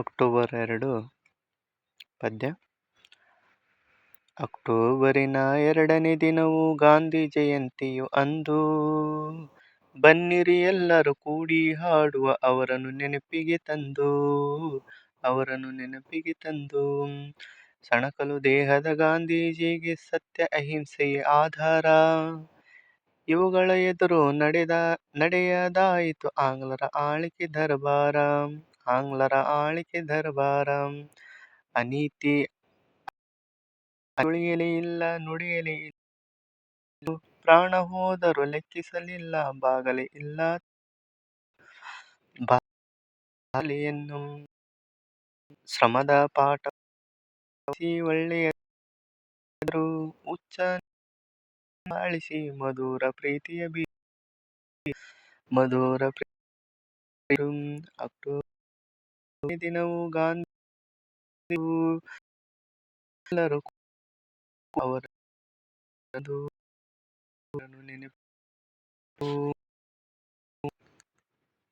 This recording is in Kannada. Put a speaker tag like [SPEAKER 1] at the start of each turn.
[SPEAKER 1] ಅಕ್ಟೋಬರ್ ಎರಡು, ಪದ್ಯ. ಅಕ್ಟೋಬರಿನ ಎರಡನೇ ದಿನವು ಗಾಂಧಿ ಜಯಂತಿಯು ಅಂದು. ಬನ್ನಿರಿ ಎಲ್ಲರೂ ಕೂಡಿ ಹಾಡುವ ಅವರನ್ನು ನೆನಪಿಗೆ ತಂದು, ಅವರನ್ನು ನೆನಪಿಗೆ ತಂದು. ಸಣಕಲು ದೇಹದ ಗಾಂಧೀಜಿಗೆ ಸತ್ಯ ಅಹಿಂಸೆಯೇ ಆಧಾರ. ಇವುಗಳ ಎದುರು ನಡೆದ ನಡೆಯದಾಯಿತು ಆಂಗ್ಲರ ಆಳಿಕೆ ದರ್ಬಾರ. ಆಂಗ್ಲರ ಆಳಿಕೆ ದರ್ಬಾರ. ಅನೀತಿ ತುಳಿಯಲಿ ಇಲ್ಲ, ನುಡಿಯಲಿ ಇಲ್ಲ. ಪ್ರಾಣ ಹೋದರೂ ಲೆಕ್ಕಿಸಲಿಲ್ಲ, ಬಾಗಲಿ ಇಲ್ಲ. ಬಾಲಿಯನ್ನು ಶ್ರಮದ ಪಾಠ ಒಳ್ಳೆಯ ಉಚ್ಚ ಬಾಳಿಸಿ ಮಧುರ ಪ್ರೀತಿಯ ಬೀ ಮಧುರ ಪ್ರೀತಿ ಅಕ್ಟೋಬರ್ ದಿನವು ಗಾಂಧಿ ಎಲ್ಲರೂ ಅವರ ನೆನಪು